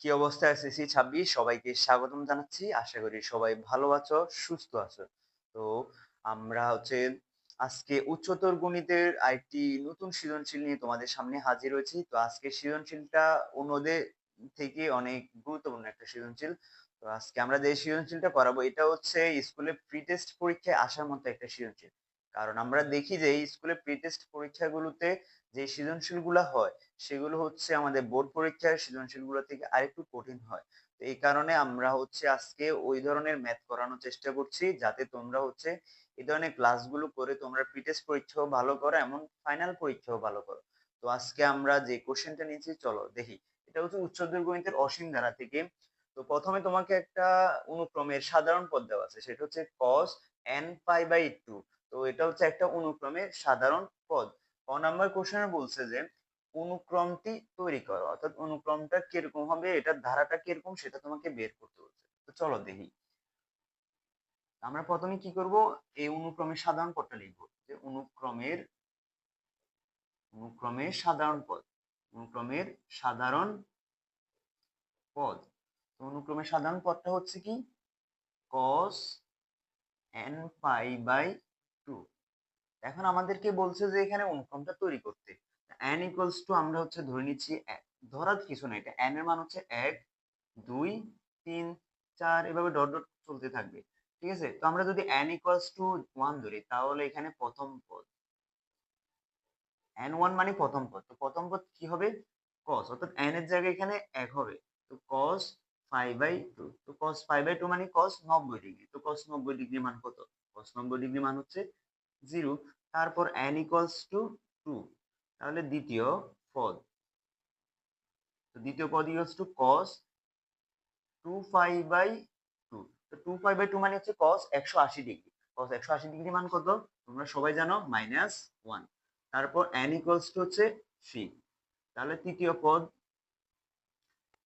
কি অবস্থা এসএসসি ছাব্বিশ, সবাইকে স্বাগতম জানাচ্ছি। আশা করি সবাই ভালো আছো, সুস্থ আছো। তো আমরা হচ্ছে আজকে উচ্চতর গণিতের আরেকটি নতুন সৃজনশীল নিয়ে তোমাদের সামনে হাজির হয়েছি। তো আজকে সৃজনশীলটা অন্যদের থেকে অনেক গুরুত্বপূর্ণ একটা সৃজনশীল। তো আজকে আমরা যে সৃজনশীলটা করাবো, এটা হচ্ছে স্কুলে প্রি টেস্ট পরীক্ষায় আসার মতো একটা সৃজনশীল। কারণ আমরা দেখি যে এই স্কুলে প্রি টেস্ট পরীক্ষাগুলোতে যে সৃজনশীলগুলো হয়, সেগুলো হচ্ছে আমাদের বোর্ড পরীক্ষার সৃজনশীলগুলো থেকে আরেকটু কঠিন হয়। তো এই কারণে আমরা হচ্ছে আজকে ওই ধরনের ম্যাথ করানোর চেষ্টা করছি, যাতে তোমরা হচ্ছে এই ধরনের ক্লাসগুলো করে তোমরা প্রি টেস্ট পরীক্ষাও ভালো করো, এমন ফাইনাল পরীক্ষাও ভালো করো। তো আজকে আমরা যে কোশ্চেনটা নিয়েছি, চলো দেখি। এটা হচ্ছে উচ্চতর গণিতের অসীম ধারা থেকে। তো প্রথমে তোমাকে একটা অনুক্রমের সাধারণ পদ দেওয়া আছে, সেটা হচ্ছে cos n pi by two তো এটা হচ্ছে একটা অনুক্রমের সাধারণ পদ। ক নাম্বার কোশ্চেনে বলছে যে, অনুক্রমটি তৈরি করো, অর্থাৎ অনুক্রমটা কীরকম হবে, এটার ধারাটা কীরকম, সেটা তোমাকে বের করতে বলছে। তো চলো দেখি। আমরা প্রথমে কি করব? এই অনুক্রমের সাধারণ পদটা লিখব, যে অনুক্রমের অনুক্রমের সাধারণ পদ, অনুক্রমের সাধারণ পদ। তো অনুক্রমের সাধারণ পদটা হচ্ছে কি? cos n পাই বাই এখন আমাদেরকে বলছে যে এখানে অনুক্রমটা তৈরি করতে। n ইকুয়ালস টু আমরা হচ্ছে ধরে নিচ্ছি ধরার কিছু না এটা n এর মান হচ্ছে এক, দুই, তিন, চার, এভাবে ডট ডট চলতে থাকবে। ঠিক আছে? তো আমরা যদি n ইকুয়ালস টু ওয়ান ধরি, তাহলে এখানে প্রথম পদ, n ওয়ান মানে প্রথম পদ। তো প্রথম পদ কি হবে? cos, অর্থাৎ n এর জায়গায় এখানে এক হবে। তো cos ফাইভ বাই টু তো cos ফাইভ বাই টু মানে cos নব্বই ডিগ্রি তো cos নব্বই ডিগ্রি মান কত? cos নব্বই ডিগ্রি মান হচ্ছে জিরো তারপর n ইকুয়ালস টু টু তাহলে দ্বিতীয় পদ। দ্বিতীয় পদ equals two cos two five by two two five by two মানে হচ্ছে cos একশো আশি ডিগ্রি cos একশো আশি ডিগ্রি মান কত? তোমরা সবাই জানো মাইনাস ওয়ান তারপর n ইকুয়ালস টু হচ্ছে থ্রি তাহলে তৃতীয় পদ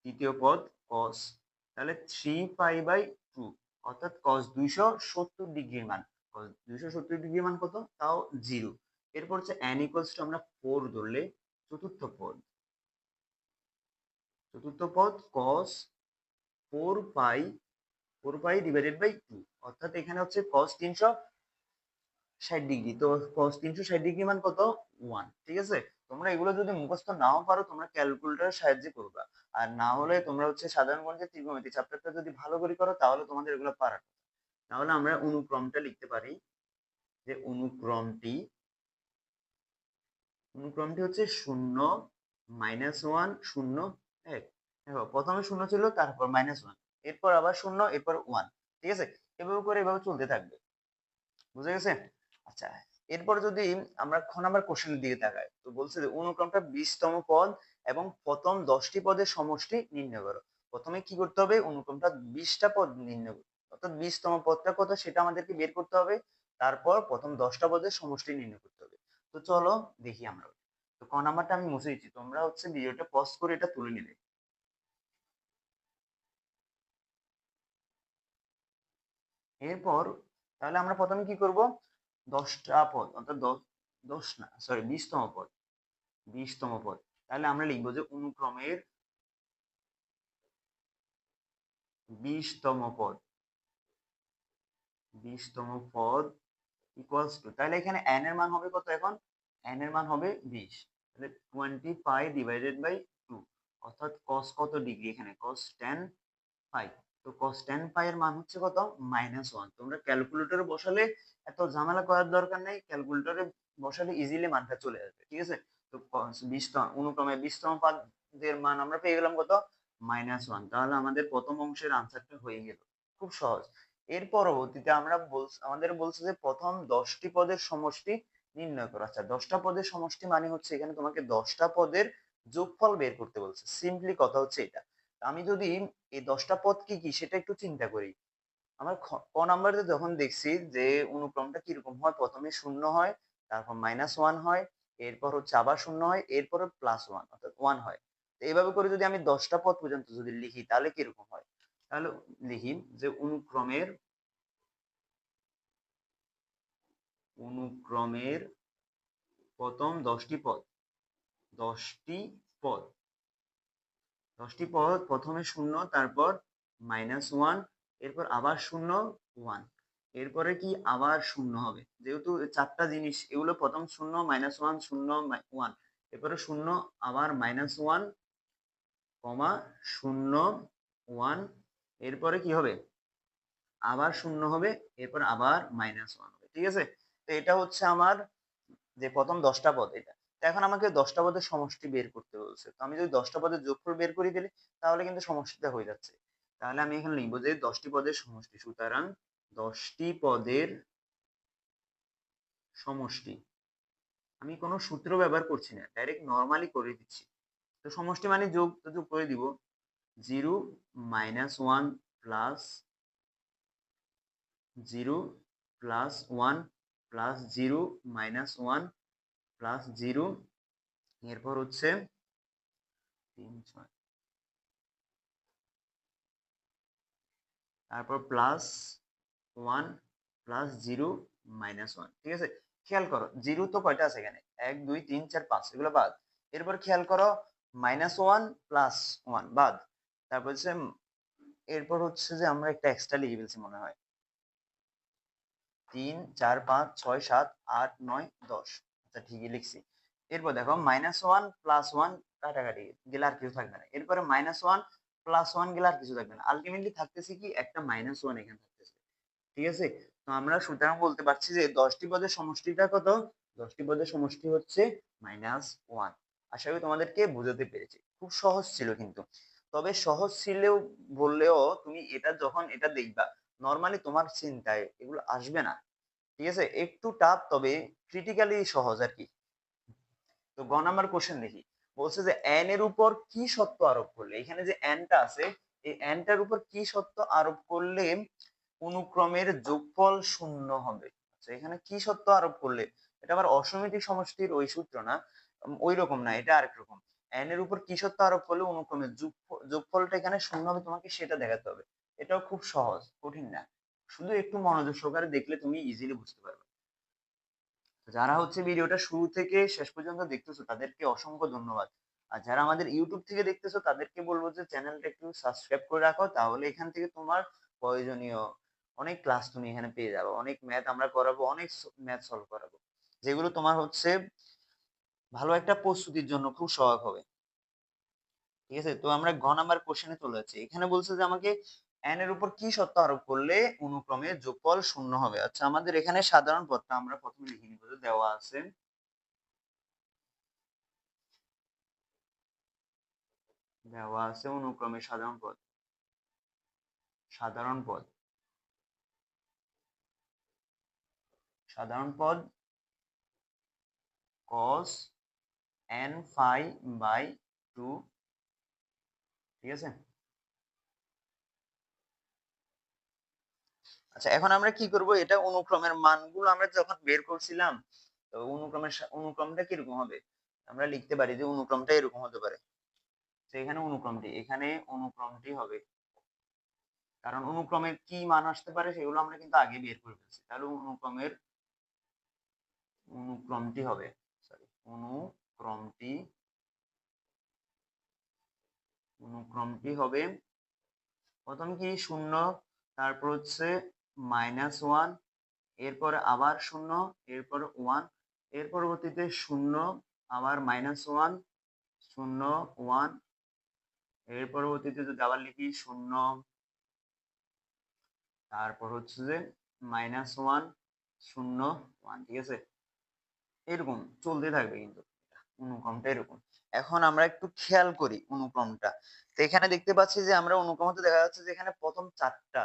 তৃতীয় পদ কস তাহলে থ্রি পাই বাই টু অর্থাৎ কস দুইশো সত্তর ডিগ্রির মান। দুইশো সত্তর ডিগ্রির মান কত? তাও জিরো। এরপর হচ্ছে ইকুয়ালস টু আমরা ধরলে চতুর্থ পদ। চতুর্থ পদ পাই পাই ডিভাইডেড বাই অর্থাৎ এখানে হচ্ছে ষাট ডিগ্রি। তো cos তিনশো ষাট ডিগ্রি মান কত? ওয়ান ঠিক আছে? তোমরা এগুলো যদি মুখস্থ নাও পারো, তোমরা ক্যালকুলেটরের সাহায্যে করবা। আর না হলে তোমরা হচ্ছে সাধারণ গণিতের ত্রিকোণমিতি চ্যাপ্টারটা যদি ভালো করে করো, তাহলে তোমাদের এগুলো পারার তাহলে আমরা অনুক্রমটা লিখতে পারি যে অনুক্রমটি অনুক্রমটি হচ্ছে শূন্য মাইনাস ওয়ান শূন্য এক। দেখো, প্রথমে শূন্য ছিল, তারপর মাইনাস ওয়ান এরপর আবার শূন্য, এরপর ওয়ান ঠিক আছে? এভাবে করে, এভাবে চলতে থাকবে। বুঝে গেছে? আচ্ছা এরপর যদি আমরা খ নাম্বার কোশ্চেনের দিকে তাকাই, তো বলছে যে অনুক্রমটা বিশতম পদ এবং প্রথম দশটি পদের সমষ্টি নির্ণয় করো। প্রথমে কি করতে হবে? অনুক্রমটা বিশটা পদ নির্ণয় অর্থাৎ বিশতম পদটা কত সেটা আমাদেরকে বের করতে হবে। তারপর প্রথম দশটা পদের সমষ্টি নির্ণয় করতে হবে। তো চলো দেখি আমরা। তো ক নাম্বারটা আমি মুছে দিচ্ছি। তোমরা হচ্ছে ভিডিওটা পজ করে এটা তুলে নিলে এরপর তাহলে আমরা প্রথমে কি করব? দশটা পদ, অর্থাৎ দশ না সরি বিশতম পদ। বিশতম পদ। তাহলে আমরা লিখব যে অনুক্রমের বিশতম পদ। বিশতম পদ ইকুয়ালস টু তাহলে এখানে n এর মান হবে কত এখন? n এর মান হবে বিশ। তাহলে twenty pi divided by two অর্থাৎ cos কত ডিগ্রি এখানে cos টেন পাই তো cos টেন পাই এর মান হচ্ছে কত? মাইনাস ওয়ান তোমরা ক্যালকুলেটরে বসালে এত ঝামেলা করার দরকার নেই ক্যালকুলেটরে বসালে ইজিলি মানটা চলে আসবে, ঠিক আছে? তো বিশতম, অনুক্রমে বিশতম পদের মান আমরা পেয়ে গেলাম কত? মাইনাস ওয়ান তাহলে আমাদের প্রথম অংশের আনসারটা হয়ে গেল। খুব সহজ। এর পরবর্তীতে আমরা আমাদের বলছে যে প্রথম দশটি পদের সমষ্টি নির্ণয় করো আচ্ছা দশটা পদের সমষ্টি মানে হচ্ছে এখানে তোমাকে দশটা পদের যোগফল বের করতে বলছে। সিম্পলি কথা হচ্ছে এটা। আমি যদি এই দশটা পদ কি কি সেটা একটু চিন্তা করি। আমার ক নাম্বারে যখন দেখছি যে অনুক্রমটা কীরকম হয়, প্রথমে শূন্য হয়, তারপর মাইনাস ওয়ান হয়, এরপর হচ্ছে আবার শূন্য হয়, এরপর প্লাস ওয়ান অর্থাৎ ওয়ান হয়। এইভাবে করে যদি আমি দশটা পদ পর্যন্ত যদি লিখি, তাহলে কীরকম হয়? তাহলে লিখিন যে অনুক্রমের অনুক্রমের প্রথম দশটি পদ দশটি পদ। দশটি পদ, প্রথমে শূন্য, তারপর মাইনাস ওয়ান এরপর আবার শূন্য ওয়ান এরপরে কি আবার শূন্য হবে? যেহেতু চারটা জিনিস, এগুলো প্রথম শূন্য মাইনাস ওয়ান শূন্য ওয়ান এরপরে শূন্য, আবার মাইনাস ওয়ান কমা শূন্য ওয়ান এরপরে কি হবে? আবার শূন্য হবে, এরপর আবার মাইনাস ওয়ান হবে, ঠিক আছে? তো এটা হচ্ছে আমার যে প্রথম দশটা পদ এটা। এখন আমাকে দশটা পদের সমষ্টি বের করতে বলছে। তো আমি যদি দশটা পদের যোগফল বের করে দিলে তাহলে কিন্তু সমষ্টিটা হয়ে যাচ্ছে। তাহলে আমি এখানে লিখব যে দশটি পদের সমষ্টি, সুতরাং দশটি পদের সমষ্টি। আমি কোনো সূত্র ব্যবহার করছি না ডাইরেক্ট নর্মালি করে দিচ্ছি। তো সমষ্টি মানে যোগ যোগ করে দিব। Zero minus one plus zero plus one plus zero minus one plus zero, এরপর হচ্ছে তিন ছয়। তারপর plus one plus zero minus one, ঠিক আছে? খেয়াল করো, জিরো তো কয়টা আছে এখানে? এক, দুই, তিন, চার, পাঁচ, এগুলো বাদ। এরপর খেয়াল করো, মাইনাস ওয়ান প্লাস ওয়ান, বাদ। তারপর হচ্ছে এরপর হচ্ছে যে আমরা একটা এক্সট্রা লিখে ফেলছি মনে হয়। তিন, চার, পাঁচ, ছয়, সাত, আট, নয়, দশ। আচ্ছা ঠিকই লিখছি। এরপর দেখো মাইনাস ওয়ান প্লাস ওয়ান কাটাকাটি, গেলে আর কিছু থাকবে না। এরপরে মাইনাস ওয়ান প্লাস ওয়ান গেলে আর কিছু থাকবে না। আলটিমেটলি থাকতেছে কি? একটা মাইনাস ওয়ান এখানে থাকতেছে। ঠিক আছে? তো আমরা সুতরাং বলতে পারছি যে দশটি পদের সমষ্টিটা কত? দশটি পদের সমষ্টি হচ্ছে মাইনাস ওয়ান আশা করি তোমাদেরকে বুঝাতে পেরেছি। খুব সহজ ছিল কিন্তু। তবে সহজ ছিলেও বললেও তুমি এটা যখন এটা দেখবা নর্মালি তোমার চিন্তায় এগুলো আসবে না। ঠিক আছে? একটু টাফ তবে ক্রিটিক্যালি সহজ আর কি। তো গ নাম্বার কোশ্চেন দেখি। বলছে যে এন এর উপর কি সত্য আরোপ করলে? এখানে যে এনটা আছে, এই এনটার উপর কি সত্য আরোপ করলে অনুক্রমের যোগফল শূন্য হবে? আচ্ছা এখানে কি সত্য আরোপ করলে? এটা আবার অসমিতিক সমষ্টির ওই সূত্র না। ওই রকম না, এটা আরেক রকম। এর উপর কি সত্য আরোপ করলে অনুক্রমের যোগফলটা এখানে শূন্য হবে তোমাকে সেটা দেখাতে হবে। এটাও খুব সহজ, কঠিন না। শুধু একটু মনোযোগ সহকারে দেখলে তুমি ইজিলি বুঝতে পারবে। যারা হচ্ছে ভিডিওটা শুরু থেকে শেষ পর্যন্ত দেখতেছো, তাদেরকে অসংখ্য ধন্যবাদ। আর যারা আমাদের ইউটিউব থেকে দেখতেছো, তাদেরকে বলব যে চ্যানেলটা একটু সাবস্ক্রাইব করে রাখো, তাহলে এখান থেকে তোমার প্রয়োজনীয় অনেক ক্লাস তুমি এখানে পেয়ে যাব। অনেক ম্যাথ আমরা করাবো, অনেক ম্যাথ সলভ করাবো। যেগুলো তোমার হচ্ছে ভালো একটা প্রস্তুতির জন্য খুব সহায়ক হবে। ঠিক আছে? তো আমরা ঘ নাম্বার কোশ্চেনে চলে যাচ্ছি। এখানে বলছে যে আমাকে এন এর উপর কি সত্য আরোপ করলে অনুক্রমে যোগফল শূন্য হবে? আচ্ছা আমাদের এখানে সাধারণ পদটা আমরা প্রথমে লিখে নিব দেওয়া আছে। দেওয়া আছে অনুক্রমে সাধারণ পদ। সাধারণ পদ। সাধারণ পদ cos n phi by two ঠিক আছে? আচ্ছা এখন আমরা কি করব? এটা অনুক্রমের মানগুলো আমরা যখন বের করছিলাম অনুক্রমের অনুক্রমটা কীরকম হবে? আমরা লিখতে পারি যে অনুক্রমটা এরকম হতে পারে। এখানে অনুক্রমটি এখানে অনুক্রমটি হবে। কারণ অনুক্রমের কি মান আসতে পারে সেগুলো আমরা কিন্তু আগে বের করে ফেলছি। তাহলে অনুক্রমের, অনুক্রমটি হবে সরি অনুক্রমটি অনুক্রমটি হবে প্রথম কি? শূন্য, তারপর হচ্ছে মাইনাস ওয়ান এরপরে আবার শূন্য, এরপর ওয়ানের পরবর্তীতে শূন্য, আবার মাইনাস ওয়ান শূন্য ওয়ানের পরবর্তীতে যদি আবার লিখি শূন্য, তারপর হচ্ছে যে মাইনাস ওয়ান শূন্য ওয়ান ঠিক আছে? এরকম চলতে থাকবে কিন্তু। অনুক্রমটা এরকম। এখন আমরা একটু খেয়াল করি অনুক্রমটা। তো এখানে দেখতে পাচ্ছি যে আমরা অনুক্রমতে দেখা যাচ্ছে যে এখানে প্রথম চারটা।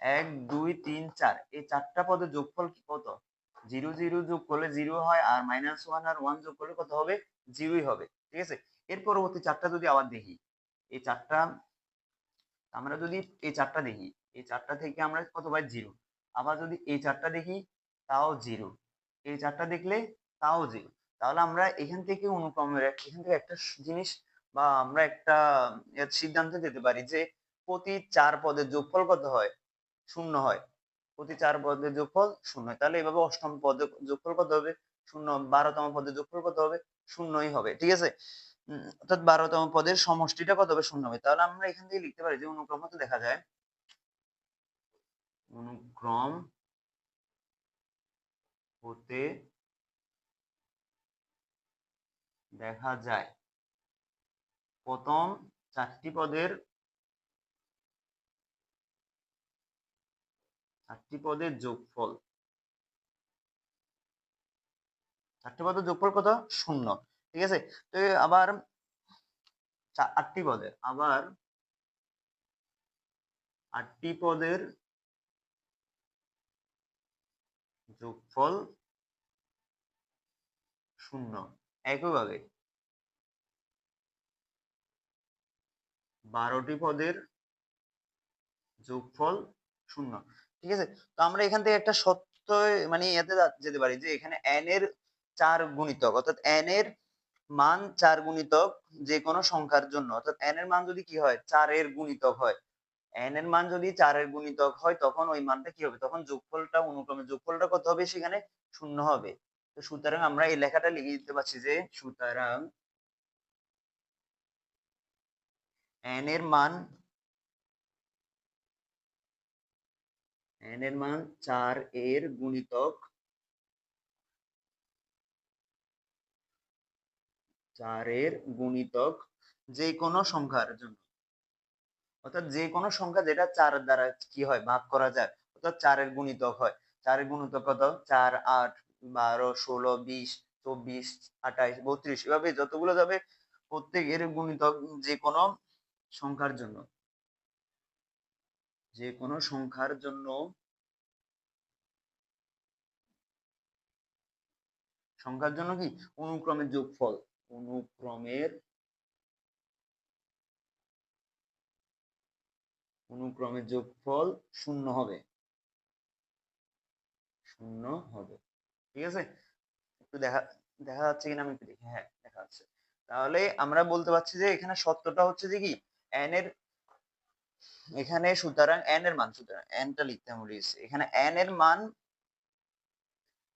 এক, দুই, তিন, চার। এই চারটা পদের যোগফল কি কত? জিরো জিরো যোগ করলে জিরো হয় আর মাইনাস ওয়ান আর ওয়ান যোগ করলে কত হবে? জিরোই হবে। ঠিক আছে? এর পরবর্তী চারটা যদি আবার দেখি, এই চারটা, আমরা যদি এই চারটা দেখি, এই চারটা থেকে আমরা কত পাই? জিরো। আবার যদি এই চারটা দেখি, তাও জিরো। এই চারটা দেখলে তাও জিরো। তাহলে আমরা এখান থেকে অনুক্রমের এখান থেকে একটা জিনিস বা আমরা একটা সিদ্ধান্তে যেতে পারি যে প্রতি চার পদের যোগফল কত হয়? শূন্য হয়। প্রতি চার পদের যোগফল শূন্য তাহলে এভাবে অষ্টম পদে যোগফল কত হবে? শূন্য। বারোতম পদের যোগফল কত হবে? শূন্যই হবে। ঠিক আছে? অর্থাৎ বারোতম পদের সমষ্টিটা কত হবে? শূন্য হবে। তাহলে আমরা এখান থেকে লিখতে পারি যে অনুক্রম হতে দেখা যায় অনুক্রম হতে দেখা যায়। প্রথম চারটি পদের চারটি পদের যোগফল। চারটি পদের যোগফল কত? শূন্য। ঠিক আছে? তো আবার আটটি পদের, আবার আটটি পদের যোগফল শূন্য। একইভাবে বারোটি পদের যোগফল শূন্য। ঠিক আছে? তো আমরা এখান থেকে একটা সত্য মানে এতে যেতে পারি যে এখানে n এর চার গুণিতক, অর্থাৎ n এর মান চার গুণিতক যে কোনো সংখ্যার জন্য, অর্থাৎ n এর মান যদি কি হয়? চারের গুণিতক হয়। n এর মান যদি চারের গুণিতক হয়, তখন ওই মানটা কি হবে? তখন যোগফলটা, অনুক্রমে যোগফলটা কত হবে? সেখানে শূন্য হবে। তো সুতরাং আমরা এই লেখাটা লিখে দিতে পারছি যে সুতরাং n এর মান, n এর মান চার এর গুণিতক চারের গুণিতক যে কোনো সংখ্যার জন্য। অর্থাৎ যে কোনো সংখ্যা যেটা চার দ্বারা কি হয়, ভাগ করা যায়, অর্থাৎ চারের গুণিতক হয়। চারের গুণিতক কত? চার আট। বারো, ষোলো, বিশ, চব্বিশ আঠাইশ বত্রিশ, এভাবে যতগুলো যাবে প্রত্যেকের গুণিতক যে কোনো সংখ্যার জন্য। যে কোনো সংখ্যার জন্য সংখ্যার জন্য কি? অনুক্রমের যোগফল। অনুক্রমের অনুক্রমের যোগফল শূন্য হবে। শূন্য হবে। ঠিক আছে? একটু দেখা দেখা যাচ্ছে কিনা আমি একটু দেখি। হ্যাঁ দেখা যাচ্ছে। তাহলে আমরা বলতে পারছি যে এখানে সত্যটা হচ্ছে যে কি? n এর, এখানে সুতরাং n এর মান, সুতরাং n টা লিখতে আমি ভুলে এখানে n এর মান,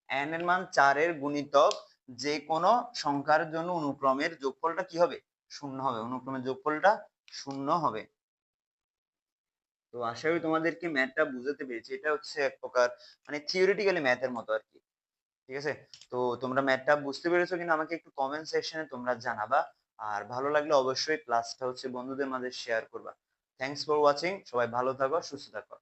n এর মান চারের গুণিতক যে কোনো সংখ্যার জন্য অনুক্রমের যোগফলটা কি হবে? শূন্য হবে। অনুক্রমের যোগফলটা শূন্য হবে। তো আশা করি তোমাদেরকে ম্যাথটা বুঝাতে পেরেছি। এটা হচ্ছে এক প্রকার মানে থিওরিটিক্যালি ম্যাথের মতো আর কি। ঠিক আছে? তো তোমরা ম্যাথটা বুঝতে পেরেছ কিনা আমাকে একটু কমেন্ট সেকশনে তোমরা জানাবা। আর ভালো লাগলে অবশ্যই ক্লাসটা হচ্ছে বন্ধুদের মাঝে শেয়ার করবা। থ্যাংকস ফর ওয়াচিং সবাই ভালো থাকো, সুস্থ থাকো।